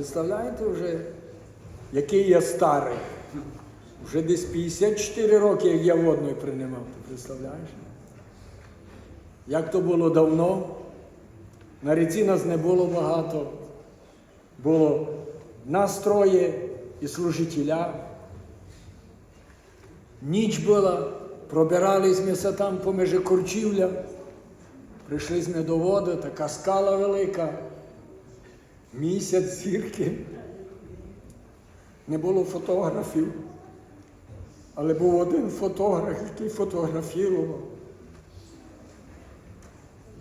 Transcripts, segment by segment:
Представляєте вже, який я старий? Вже десь 54 роки, як я водної приймав, ти представляєш? Як то було давно? На ріці нас не було багато. Було нас троє і служителя. Ніч була, пробирались ми там поміж корчівля. Прийшли ми до води, така скала велика, місяць, зірки. Не було фотографів, але був один фотограф, який фотографував.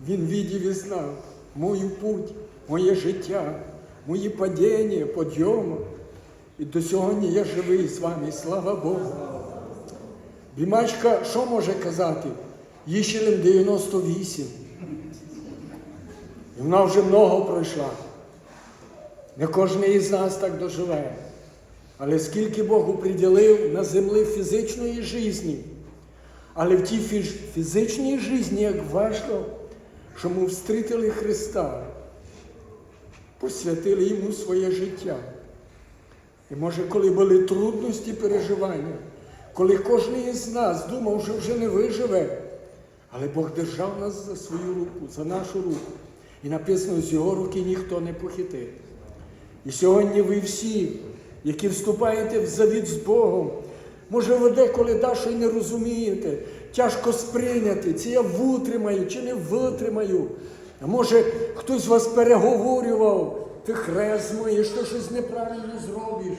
Він відів і знав мою путь, моє життя, мої падіння, підйоми. І до сьогодні я живий з вами, слава Богу. Бімачка, що може казати? Їй ще лише 98. І вона вже много пройшла. Не кожен із нас так доживе. Але скільки Бог приділив на землі фізичної житті, але в тій фізичній житті, як важко, що ми встрітили Христа, посвятили йому своє життя. І може, коли були трудності переживання, коли кожен із нас думав, що вже не виживе, але Бог держав нас за свою руку, за нашу руку. І написано, з його руки ніхто не похитив. І сьогодні ви всі, які вступаєте в завіт з Богом, може, ви деколи дещо не розумієте, тяжко сприйняти, чи я витримаю, чи не витримаю. А може, хтось вас переговорював, ти хрест моєш, ти щось неправильно зробиш.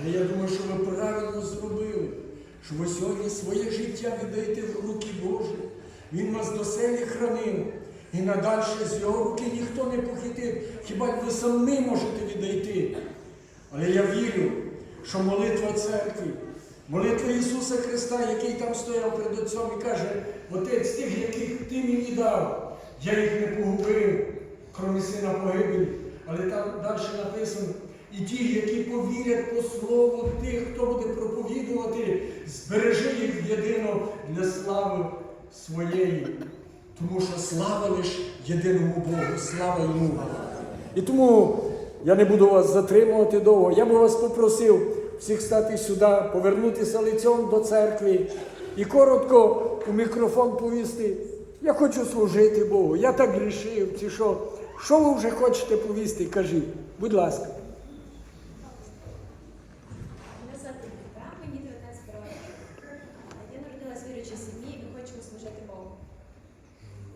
Але я думаю, що ви правильно зробили, що ви сьогодні своє життя віддаєте в руки Божі. Він вас до селі хранив. І надальше з його руки ніхто не похитив. Хіба ви самі можете відійти? Але я вірю, що молитва церкви, молитва Ісуса Христа, який там стояв перед Отцом і каже, Отець тих, яких ти мені дав, я їх не погубив, крім сина погибелі. Але там далі написано, і ті, які повірять по слову тих, хто буде проповідувати, збережи їх єдино для слави своєї. Тому що слава лиш єдиному Богу, слава йому. І тому я не буду вас затримувати довго. Я би вас попросив всіх стати сюди, повернутися лицем до церкви і коротко у мікрофон повісти. Я хочу служити Богу. Я так рішив, чи що. Що ви вже хочете повісти? Кажіть, будь ласка. Мене звати Віка, мені 19 років. Я народилась в віруючій сім'ї і хочу служити Богу.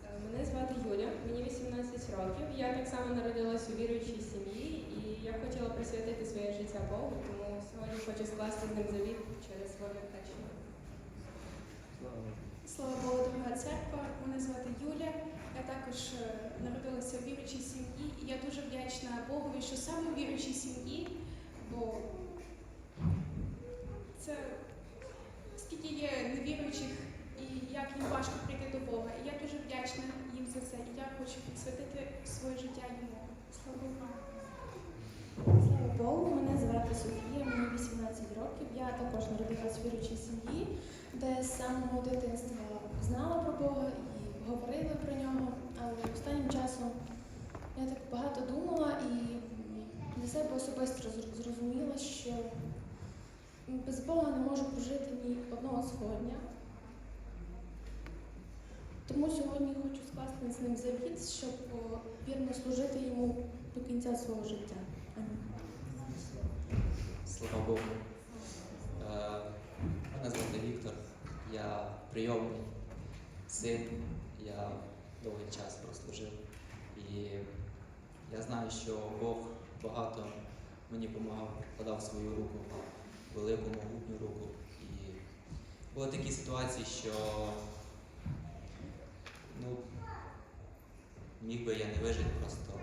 Е, Мене звати Юля, мені 18 років. Я так само народилась у віруючій сім'ї, і я хотіла присвятити своє життя Богу, тому сьогодні хочу скласти з ним завіт через своє хрещення. Слава Богу, дорога церква. Мене звати Юля. Я також е, народилася в віруючій сім'ї, і я дуже вдячна Богові, що саме в віруючій сім'ї, бо це скільки є невіруючих і як їм важко прийти до Бога. І я дуже вдячна за це. І я хочу підсвятити своє життя йому. Слава Богу. Слава Богу, мене звати Софія, мені 18 років. Я також народилась в віруючій сім'ї, де з самого дитинства знала про Бога і говорила про нього. Але останнім часом я так багато думала і для себе особисто зрозуміла, що без Бога не можу прожити ні одного сьогодні. Тому сьогодні хочу скласти з ним завіт, щоб вірно служити йому до кінця свого життя. Амінь. Слава Богу. Е, Мене звати Віктор, я прийомний син, я довгий час прослужив. І я знаю, що Бог багато мені допомагав, подав свою руку, велику могутню руку. І були такі ситуації, що ну, міг би я не вижити просто.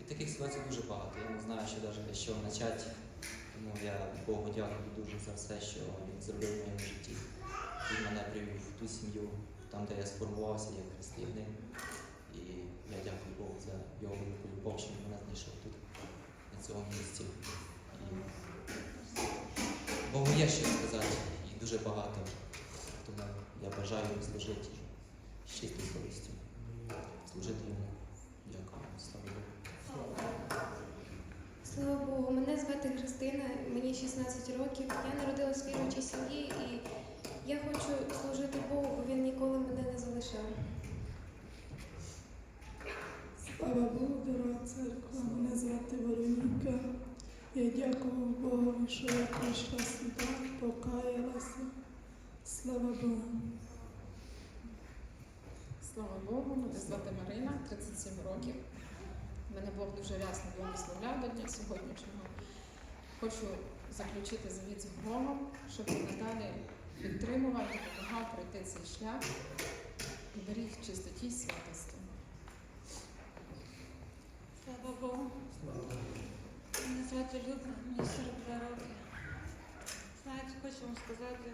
І таких ситуацій дуже багато. Я не знаю, що навіть чого почати. Тому я Богу дякую дуже за все, що він зробив в моєму житті. Він мене привів в ту сім'ю, там, де я сформувався як християнин. І я дякую Богу за його велику любов, що він мене знайшов тут, на цьому місці. І Богу є що сказати, і дуже багато. Тому я бажаю йому служити з чистою совістю. Служити йому. Дякую. Слава Богу. Слава Богу, мене звати Христина, мені 16 років. Я народилась в віруючій сім'ї і я хочу служити Богу, бо він ніколи мене не залишав. Слава Богу, дорога церква, мене звати Вероніка. Я дякую Богу, що я прийшла сюди, покаялася. Слава Богу. Слава Богу, мене звати Марина, 37 років. Мене Бог дуже рясно благословляв до дня сьогоднішнього. Хочу заключити завіт з Богом, щоб надалі підтримував і допомагав пройти цей шлях і беріг в чистоті святості. Слава Богу. Мене звати Люба, мені 42 роки. Знаєте, хочу вам сказати,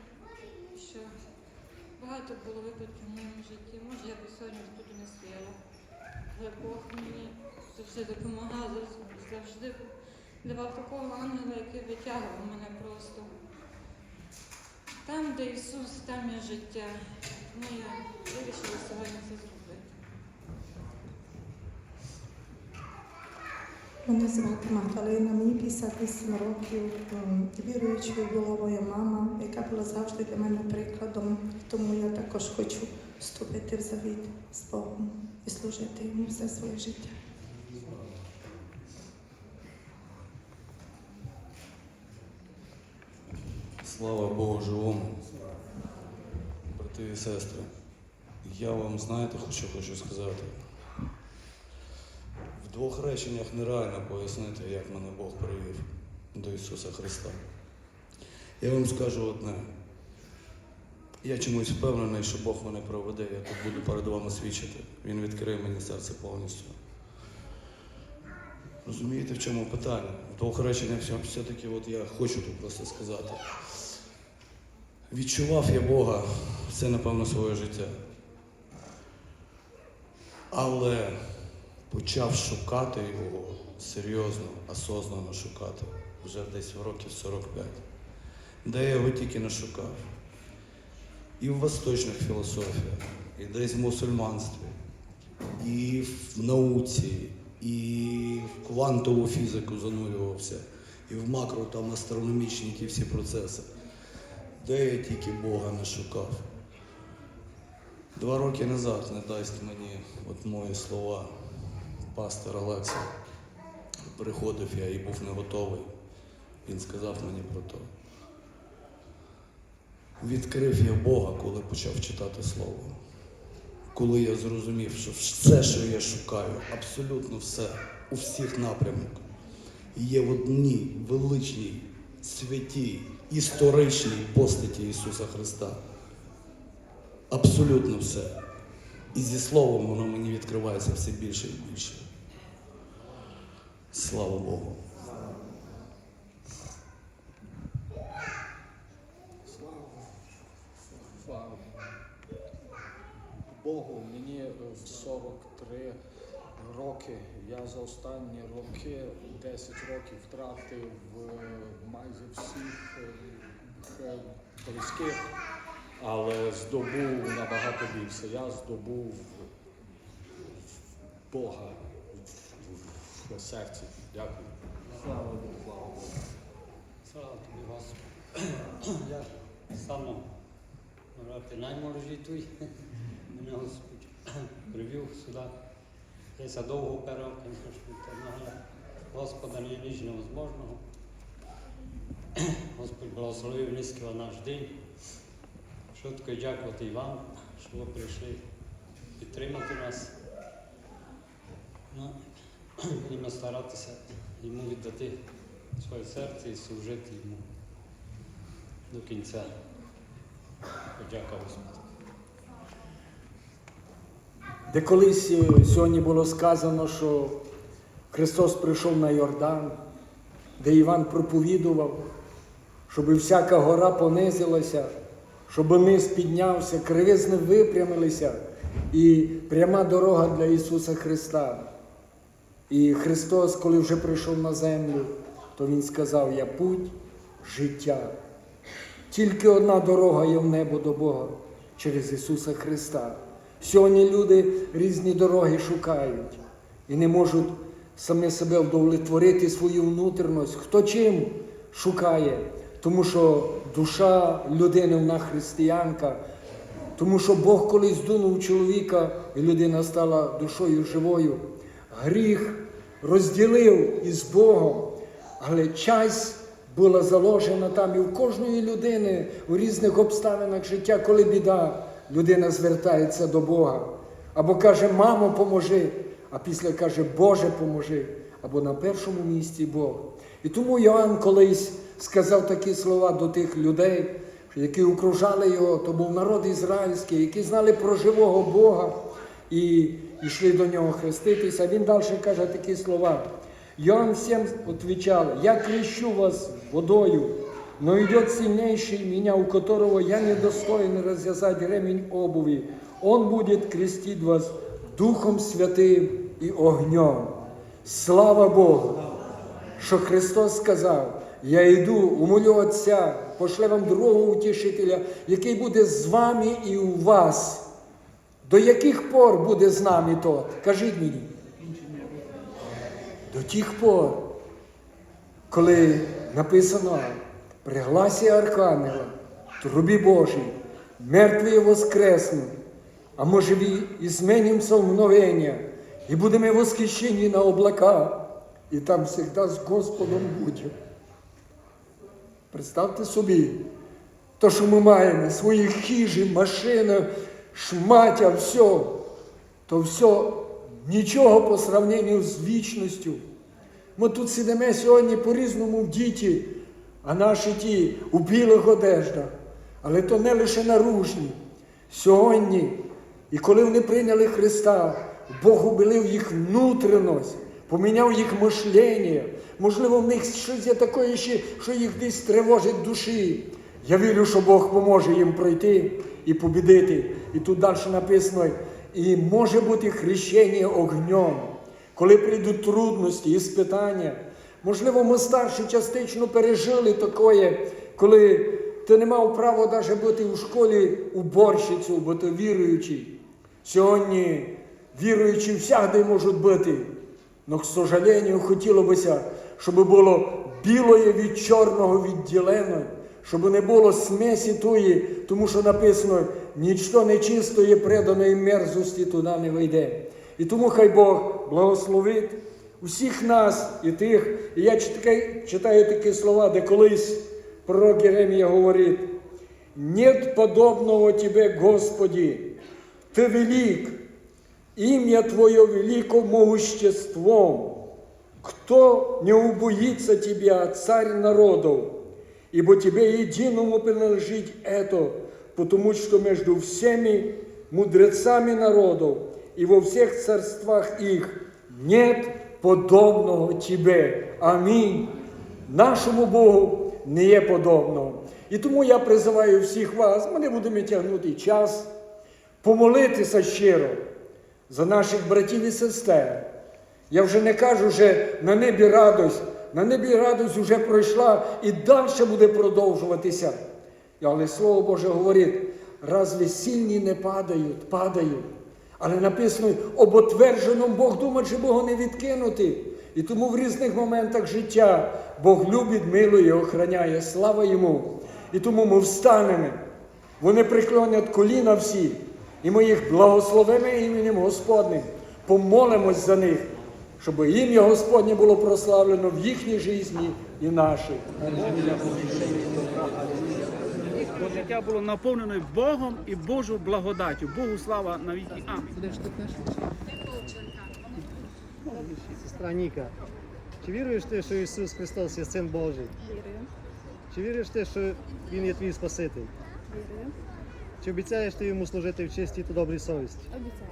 що багато було випадків в моєму житті. Може, я б сьогодні тут не стояла. Бог мені завжди допомагав, завжди давав такого ангела, який витягував мене просто. Там, де Ісус, там є життя. Тому я вирішила сьогодні це зробити. Мене звати Магдалина, мені 58 років. Віруючою була моя мама, яка була завжди для мене прикладом. Тому я також хочу вступити в завіт з Богом і служити йому все своє життя. Слава Богу живому. Брати і сестри, я вам знаєте, що хочу сказати. В двох реченнях нереально пояснити, як мене Бог привів до Ісуса Христа. Я вам скажу одне. Я чомусь впевнений, що Бог мене проведе, я тут буду перед вами свідчити. Він відкриє мені серце повністю. Розумієте, в чому питання? В двох все-таки от я хочу тут просто сказати. Відчував я Бога все, напевно, своє життя. Але почав шукати його серйозно, осознанно шукати, вже десь в років 45. Де я його тільки не шукав. І в восточних філософіях, і десь в мусульманстві, і в науці, і в квантову фізику занурювався, і в макро там астрономічні ті всі процеси. Де я тільки Бога не шукав. Два роки назад не дасть мені от мої слова пастор Олекса. Приходив я і був не готовий. Він сказав мені про то. Відкрив я Бога, коли почав читати Слово. Коли я зрозумів, що все, що я шукаю, абсолютно все, у всіх напрямках, є в одній величній, святій, історичній постаті Ісуса Христа. Абсолютно все. І зі словом воно мені відкривається все більше і більше. Слава Богу. Слава Богу, мені е, в 43 роки. Я за останні роки, 10 років втратив е, майже всіх е, е, близьких, але здобув набагато більше. Я здобув Бога в, серці. Дякую. Слава Богу, слава Богу. Слава тобі, Господи. Я саме брати наймолодший той. Мене Господь привів сюди. Я ся довго перав, звісно, Господа не ніч невозможного. Господь благословив низький наш день. Швидко дякувати і вам, що ви прийшли підтримати нас. Ну, будемо старатися йому віддати своє серце і служити йому до кінця. Подяка Господу. Де колись е, сьогодні було сказано, що Христос прийшов на Йордан, де Іван проповідував, щоб всяка гора понизилася, щоб низ піднявся, кривизни випрямилися, і пряма дорога для Ісуса Христа. І Христос, коли вже прийшов на землю, то Він сказав: Я путь, життя. Тільки одна дорога є в небо до Бога через Ісуса Христа. Сьогодні люди різні дороги шукають і не можуть саме себе вдовлетворити свою внутрішність. Хто чим шукає? Тому що душа людини вона християнка, тому що Бог колись дунув чоловіка, і людина стала душою живою. Гріх розділив із Богом, але часть була заложена там і в кожної людини у різних обставинах життя, коли біда, людина звертається до Бога. Або каже, мамо, поможи, а після каже, Боже, поможи. Або на першому місці Бог. І тому Йоанн колись сказав такі слова до тих людей, які окружали його, то був народ ізраїльський, які знали про живого Бога і йшли до нього хреститися. Він далі каже такі слова. Иоанн всем отвечал, я крещу вас водою, но идет сильнейший меня, у которого я недостоин развязать ремень обуви. Он будет крестить вас Духом Святым и огнем. Слава Богу! Що Христос сказав, я йду, умолю Отця, пошле вам другого утішителя, який буде з вами і у вас. До яких пор буде з нами тот? Кажіть мені. До тих пор, коли написано при гласі Архангела, трубі Божій, мертві воскреснуть, а може і зменимося в мгновення, і будемо восхищені на облака, і там завжди з Господом будемо. Представте собі, то, що ми маємо, свої хижі, машини, шмаття, все, то все нічого по сравненню з вічністю. Ми тут сидимо сьогодні по-різному в діті, а наші ті у білих одеждах. Але то не лише наружні. Сьогодні, і коли вони прийняли Христа, Бог убилив їх внутрішність, поміняв їх мишлення. Можливо, в них щось є таке, ще, що їх десь тривожить душі. Я вірю, що Бог поможе їм пройти і побідити. І тут далі написано, і може бути хрещення огнем, коли прийдуть трудності і спитання. Можливо, ми старші частично пережили таке, коли ти не мав права навіть бути у школі уборщицю, бо ти віруючий. Сьогодні віруючі всягде можуть бути. Но, к сожалению, хотіло щоб було білоє від чорного відділено, щоб не було смесі тої, тому що написано, нічто нечистої преданої мерзості туди не вийде. І тому хай Бог благословить усіх нас і тих. І я читаю, такі слова, де колись пророк Єремія говорить, нет подобного Тебе, Господи, Ты велик, имя Твое велико могуществом. Кто не убоится Тебя, Царь народов, ибо Тебе единому принадлежит это, потому что между всеми мудрецами народов и во всех царствах их нет подобного Тебе. Амінь. Нашому Богу не є подобного. І тому я призиваю всіх вас, ми не будемо тягнути час, помолитися щиро за наших братів і сестер. Я вже не кажу, що на небі радость, на небі радость вже пройшла і далі буде продовжуватися. Але Слово Боже говорить, разве сильні не падають, падають. Але написано, об отвердженому Бог думає, що Бога не відкинути. І тому в різних моментах життя Бог любить, милує, охороняє. Слава йому. І тому ми встанемо. Вони приклонять коліна всі, і ми їх благословимо іменем Господним. Помолимось за них, щоб ім'я Господнє було прославлено в їхній житті і нашій. Бо життя було наповнено Богом і Божою благодаттю. Богу слава навіки. Амінь. Сестра Ніка, чи віруєш ти, що Ісус Христос є Син Божий? Вірую, Чи віриш ти, що Він є твій Спаситель? вірую, Чи обіцяєш ти йому служити в чистій та добрій совісті? обіцяю.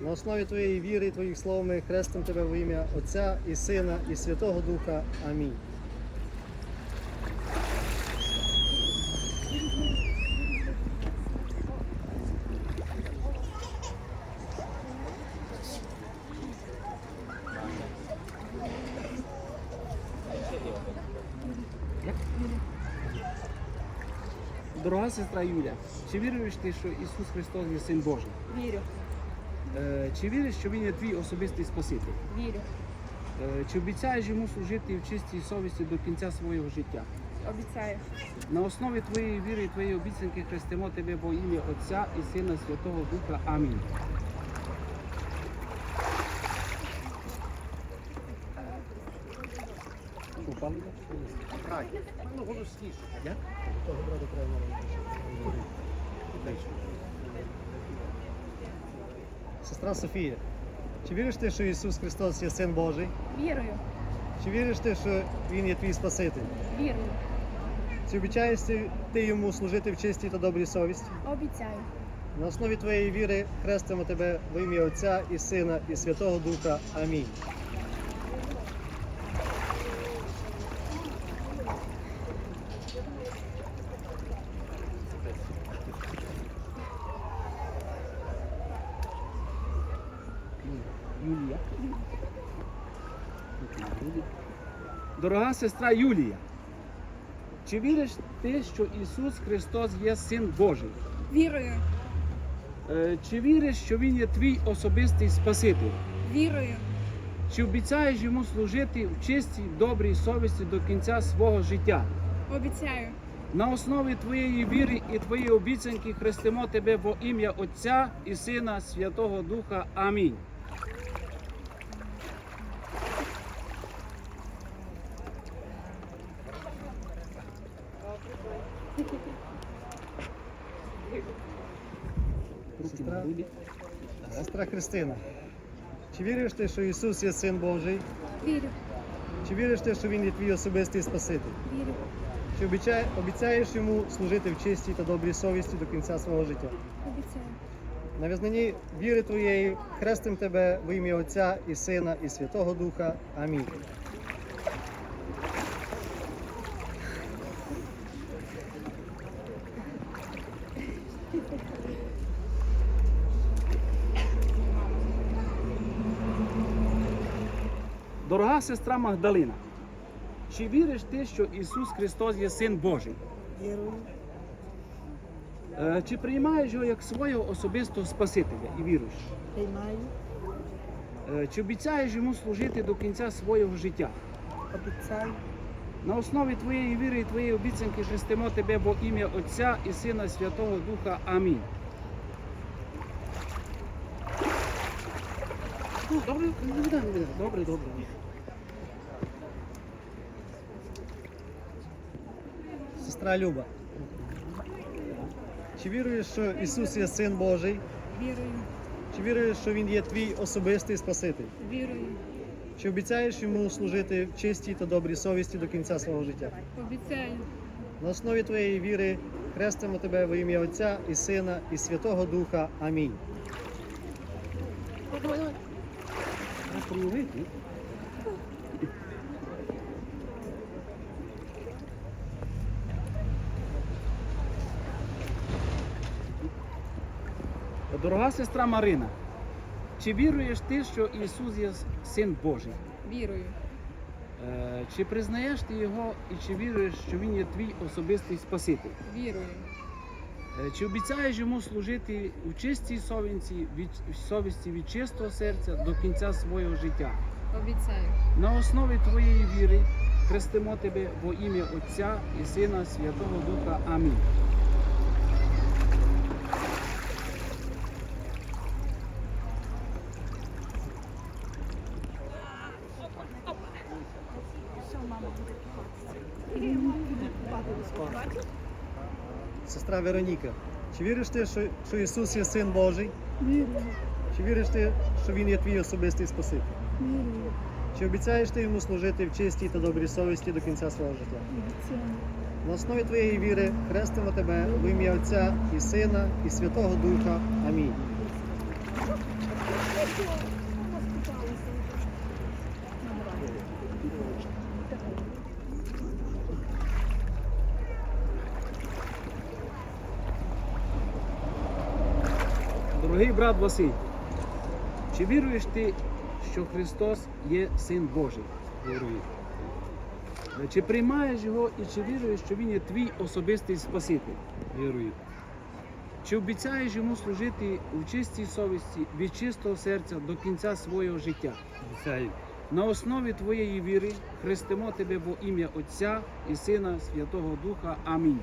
На основі твоєї віри і твоїх слов ми хрестимо тебе в ім'я Отця і Сина і Святого Духа. Амінь. Дорога сестра Юля, чи віруєш ти, що Ісус Христос є Син Божий? Вірю, Е, Чи віриш, що Він є твій особистий Спаситель? вірю, Е, Чи обіцяєш йому служити в чистій совісті до кінця свого життя? Обіцяю. На основі твоєї віри і твоєї обіцянки хрестимо тебе во ім'я Отця і Сина Святого Духа. Амінь. Ну, голосніше. Я? Того брата треба Сестра Софія, чи віриш ти, що Ісус Христос є Син Божий? Вірую. Чи віриш ти, що Він є твій Спаситель? Вірую. Чи обіцяєш ти йому служити в чистій та добрій совісті? Обіцяю. На основі твоєї віри хрестимо тебе в ім'я Отця і Сина і Святого Духа. Амінь. Юлія. Дорога сестра Юлія, чи віриш ти, що Ісус Христос є Син Божий? Вірую. Е, Чи віриш, що Він є твій особистий Спаситель? Вірую. Чи обіцяєш йому служити в чистій, добрій совісті до кінця свого життя? Обіцяю. На основі твоєї віри і твоєї обіцянки хрестимо тебе во ім'я Отця і Сина Святого Духа. Амінь. Сестра, сестра Христина, чи віриш ти, що Ісус є Син Божий? Вірю. Чи віриш ти, що Він є твій особистий Спаситель? Вірю. Чи обіцяє- обіцяєш йому служити в чистій та добрій совісті до кінця свого життя? Обіцяю. На визнанні віри твоєї хрестим тебе в ім'я Отця і Сина і Святого Духа. Амінь. Дорога сестра Магдалина, чи віриш ти, що Ісус Христос є Син Божий? Вірую. Е, Чи приймаєш його як свого особистого Спасителя і віруєш? Приймаю. Е, Чи обіцяєш йому служити до кінця свого життя? Обіцяю. На основі твоєї віри і твоєї обіцянки хрестимо тебе во ім'я Отця і Сина Святого Духа. Амінь. Ну, Добре, добре, добре. Сестра Люба. Чи віруєш, що Ісус є Син Божий? Вірую. Чи віруєш, що Він є твій особистий Спаситель? Вірую. Чи обіцяєш йому служити в чистій та добрій совісті до кінця свого життя? Обіцяю. На основі твоєї віри хрестимо тебе во ім'я Отця і Сина і Святого Духа. Амінь. Дорога сестра Марина, чи віруєш ти, що Ісус є Син Божий? Вірую. Е, Чи признаєш ти його і чи віруєш, що він є твій особистий Спаситель? Вірую. Е, Чи обіцяєш йому служити у чистій совісті від, совісті від чистого серця до кінця свого життя? Обіцяю. На основі твоєї віри хрестимо тебе во ім'я Отця і Сина Святого Духа. Амінь. Сестра Вероніка. Чи віриш ти, що, що Ісус є Син Божий? Вірую. Чи віриш ти, що Він є твій особистий Спаситель? Вірую. Чи обіцяєш ти йому служити в чистій та добрій совісті до кінця свого життя? Обіцяю. На основі твоєї віри хрестимо тебе в ім'я Отця і Сина і Святого Духа. Амінь. Брат Василь, чи віруєш ти, що Христос є Син Божий? Чи приймаєш його і чи віруєш, що Він є твій особистий Спаситель? Вірую. Чи обіцяєш йому служити у чистій совісті від чистого серця до кінця свого життя? Обіцяю. На основі твоєї віри хрестимо тебе во ім'я Отця і Сина Святого Духа. Амінь.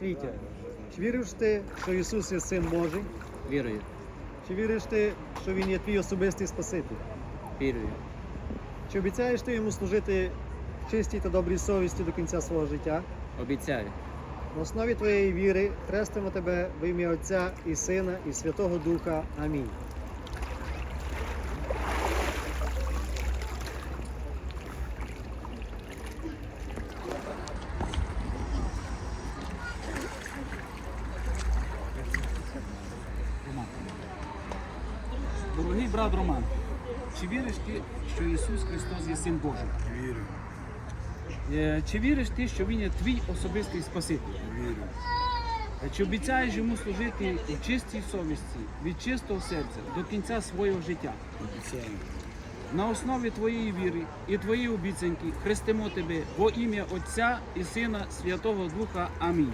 Брат Вітя, чи віриш ти, що Ісус є Син Божий? Вірую, Чи віриш ти, що Він є твій особистий Спаситель? вірую, Чи обіцяєш ти йому служити в чистій та добрій совісті до кінця свого життя? обіцяю. На основі твоєї віри хрестимо тебе в ім'я Отця і Сина і Святого Духа. Амінь. Дорогий брат Роман, чи віриш ти, що Ісус Христос є Син Божий? Вірю, Е, Чи віриш ти, що Він є твій особистий Спаситель? вірю, Е, Чи обіцяєш йому служити у чистій совісті, від чистого серця до кінця свого життя? обіцяю. На основі твоєї віри і твоєї обіцянки хрестимо тебе во ім'я Отця і Сина Святого Духа. Амінь.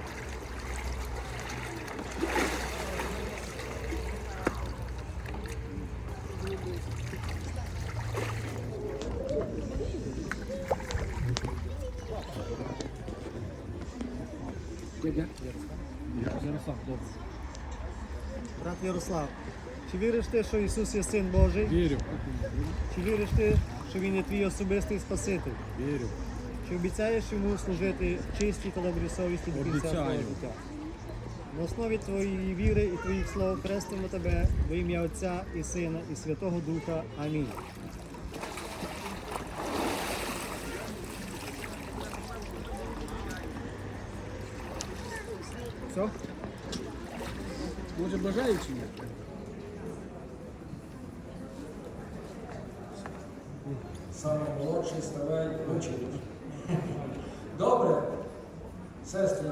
Брат Ярослав, чи віриш ти, що Ісус є Син Божий? Вірю. Чи віриш ти, що Він є твій особистий Спаситель? Вірю. Чи обіцяєш йому служити чистій та добрій совісті до кінця Обіцяю. життя? На основі твоєї віри і твоїх слов хрестимо тебе во ім'я Отця і Сина і Святого Духа. Амінь. Все? Може бажаючи? Саме молодший ставай очередь. Добре. Сестри,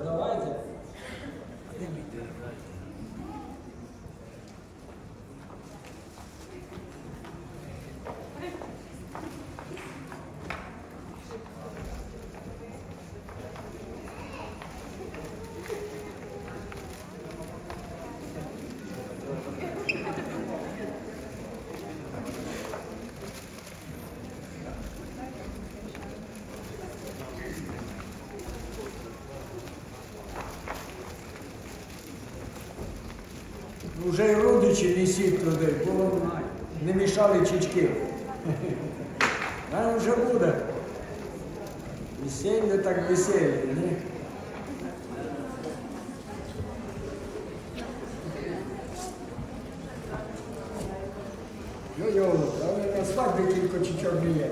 Вже й родичі несіть туди, бо не мішали чічки. А вже буде. Весілля так весілля, ні? Йо-йо, а ви на свадьбі тільки чічок не є.